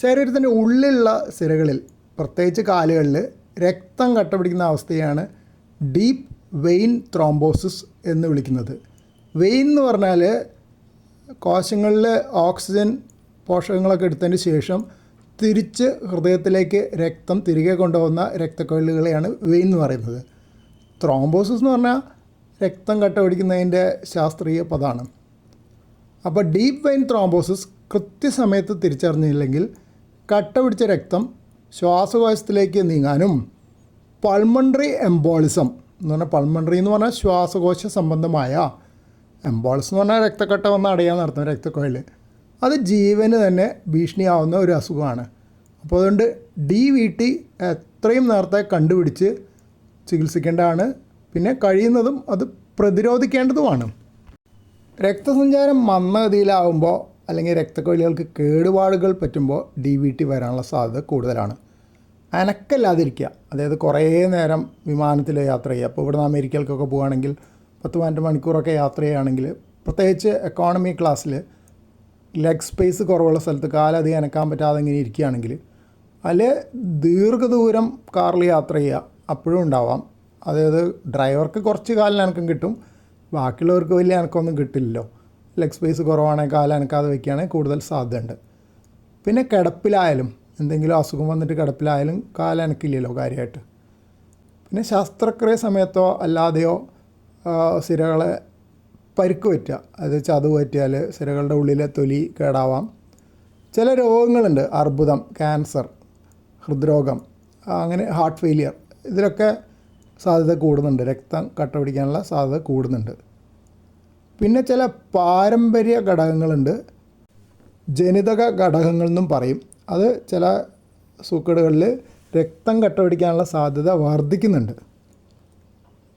ശരീരത്തിന്റെ ഉള്ളിലുള്ള സിരകളിൽ പ്രത്യേകിച്ച് കാലുകളിൽ രക്തം കട്ടപിടിക്കുന്ന അവസ്ഥയാണ് ഡീപ്പ് വെയിൻ ത്രോംബോസിസ് എന്ന് വിളിക്കുന്നത്. വെയിൻ എന്ന് പറഞ്ഞാൽ കോശങ്ങളിൽ ഓക്സിജൻ പോഷകങ്ങളൊക്കെ എടുത്തതിന് ശേഷം തിരിച്ച് ഹൃദയത്തിലേക്ക് രക്തം തിരികെ കൊണ്ടുപോകുന്ന രക്തക്കൊഴലുകളെയാണ് വെയിൻ എന്ന് പറയുന്നത്. ത്രോംബോസിസ് എന്ന് പറഞ്ഞാൽ രക്തം കട്ടപിടിക്കുന്നതിന്റെ ശാസ്ത്രീയ പദമാണ് അപ്പോൾ ഡീപ്പ് വെയിൻ ത്രോംബോസിസ് കൃത്യസമയത്ത് തിരിച്ചറിഞ്ഞില്ലെങ്കിൽ കട്ട പിടിച്ച രക്തം ശ്വാസകോശത്തിലേക്ക് നീങ്ങാനും പൾമൺട്രി എംബോളിസം എന്ന് പറഞ്ഞാൽ പൾമൺട്രി എന്ന് പറഞ്ഞാൽ ശ്വാസകോശ സംബന്ധമായ എംബോളിസം എന്ന് പറഞ്ഞാൽ രക്തക്കട്ട വന്ന് അടയാൻ നടത്തുന്ന രക്തക്കുഴൽ അത് ജീവന് തന്നെ ഭീഷണിയാവുന്ന ഒരു അസുഖമാണ്. അപ്പോൾ അതുകൊണ്ട് ഡി വി ടി എത്രയും നേരത്തെ കണ്ടുപിടിച്ച് ചികിത്സിക്കേണ്ടതാണ്. പിന്നെ കഴിയുന്നതും അത് പ്രതിരോധിക്കേണ്ടതുമാണ്. രക്തസഞ്ചാരം മന്ദഗതിയിലാവുമ്പോൾ അല്ലെങ്കിൽ രക്തക്കൊഴിലുകൾക്ക് കേടുപാടുകൾ പറ്റുമ്പോൾ ഡി വി ടി വരാനുള്ള സാധ്യത കൂടുതലാണ്. അനക്കല്ലാതിരിക്കുക. അതായത് കുറേ നേരം വിമാനത്തിൽ യാത്ര ചെയ്യുക. അപ്പോൾ ഇവിടുന്ന് അമേരിക്കയിലേക്കൊക്കെ പോവുകയാണെങ്കിൽ പത്ത് പതിനെട്ട് മണിക്കൂറൊക്കെ യാത്ര ചെയ്യുകയാണെങ്കിൽ പ്രത്യേകിച്ച് എക്കോണമി ക്ലാസ്സിൽ ലെഗ് സ്പേസ് കുറവുള്ള സ്ഥലത്ത് കാലധികം അനക്കാൻ പറ്റാതെ ഇങ്ങനെ ഇരിക്കുകയാണെങ്കിൽ അതിൽ ദീർഘദൂരം കാറിൽ യാത്ര ചെയ്യുക അപ്പോഴും ഉണ്ടാവാം. അതായത് ഡ്രൈവർക്ക് കുറച്ച് കാലിന് അനക്കം കിട്ടും. ബാക്കിയുള്ളവർക്ക് വലിയ അനക്കമൊന്നും കിട്ടില്ലല്ലോ. ലെഗ് സ്പേസ് കുറവാണെങ്കിൽ കാല അനക്കാതെ വയ്ക്കുകയാണെങ്കിൽ കൂടുതൽ സാധ്യതയുണ്ട്. പിന്നെ കിടപ്പിലായാലും എന്തെങ്കിലും അസുഖം വന്നിട്ട് കിടപ്പിലായാലും കാലനക്കില്ലല്ലോ കാര്യമായിട്ട്. പിന്നെ ശസ്ത്രക്രിയ സമയത്തോ അല്ലാതെയോ സിരകളെ പരിക്ക് പറ്റുക. അത് ചതവ് പറ്റിയാൽ സിരകളുടെ ഉള്ളിലെ തൊലി കേടാവാം. ചില രോഗങ്ങളുണ്ട്. അർബുദം ക്യാൻസർ ഹൃദ്രോഗം അങ്ങനെ ഹാർട്ട് ഫെയിലിയർ. ഇതിലൊക്കെ സാധ്യത കൂടുന്നുണ്ട്. രക്തം കട്ട പിടിക്കാനുള്ള സാധ്യത കൂടുന്നുണ്ട്. പിന്നെ ചില പാരമ്പര്യ ഘടകങ്ങളുണ്ട്. ജനിതക ഘടകങ്ങൾ എന്നും പറയും. അത് ചില സൂക്കേടുകളിൽ രക്തം കെട്ടപിടിക്കാനുള്ള സാധ്യത വർദ്ധിക്കുന്നുണ്ട്.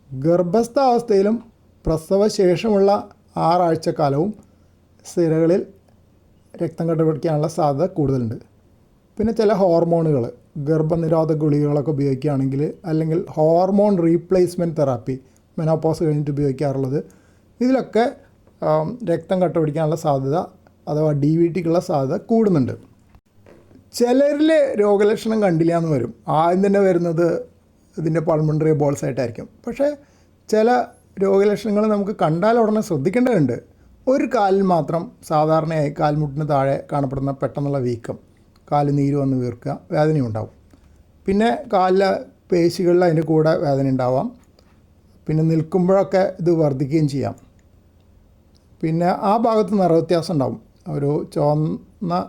ഗർഭസ്ഥാവസ്ഥയിലും പ്രസവശേഷമുള്ള ആറാഴ്ചക്കാലവും സിരകളിൽ രക്തം കട്ടപിടിക്കാനുള്ള സാധ്യത കൂടുതലുണ്ട്. പിന്നെ ചില ഹോർമോണുകൾ ഗർഭനിരോധ ഗുളികകളൊക്കെ ഉപയോഗിക്കുകയാണെങ്കിൽ അല്ലെങ്കിൽ ഹോർമോൺ റീപ്ലേസ്മെന്റ് തെറാപ്പി മെനോപോസ് കഴിഞ്ഞിട്ട് ഉപയോഗിക്കാറുള്ളത് ഇതിലൊക്കെ രക്തം കട്ട പിടിക്കാനുള്ള സാധ്യത അഥവാ ഡി വി ടിക്കുള്ള സാധ്യത കൂടുന്നുണ്ട്. ചിലരിൽ രോഗലക്ഷണം കണ്ടില്ല എന്ന് വരും. ആദ്യം തന്നെ വരുന്നത് ഇതിന്റെ പൾമണ്ടറി ബോൾസ് ആയിട്ടായിരിക്കും. പക്ഷേ ചില രോഗലക്ഷണങ്ങൾ നമുക്ക് കണ്ടാൽ ഉടനെ ശ്രദ്ധിക്കേണ്ടതുണ്ട്. ഒരു കാലിൽ മാത്രം സാധാരണയായി കാൽമുട്ടിന് താഴെ കാണപ്പെടുന്ന പെട്ടെന്നുള്ള വീക്കം. കാൽ നീര് വന്ന് വീർക്കുക വേദനയും ഉണ്ടാവും. പിന്നെ കാലിലെ പേശികളിൽ അതിന്റെ കൂടെ വേദന ഉണ്ടാവാം. പിന്നെ നിൽക്കുമ്പോഴൊക്കെ ഇത് വർദ്ധിക്കുകയും ചെയ്യാം. പിന്നെ ആ ഭാഗത്ത് നിറവ്യത്യാസം ഉണ്ടാവും. ഒരു ചുവന്ന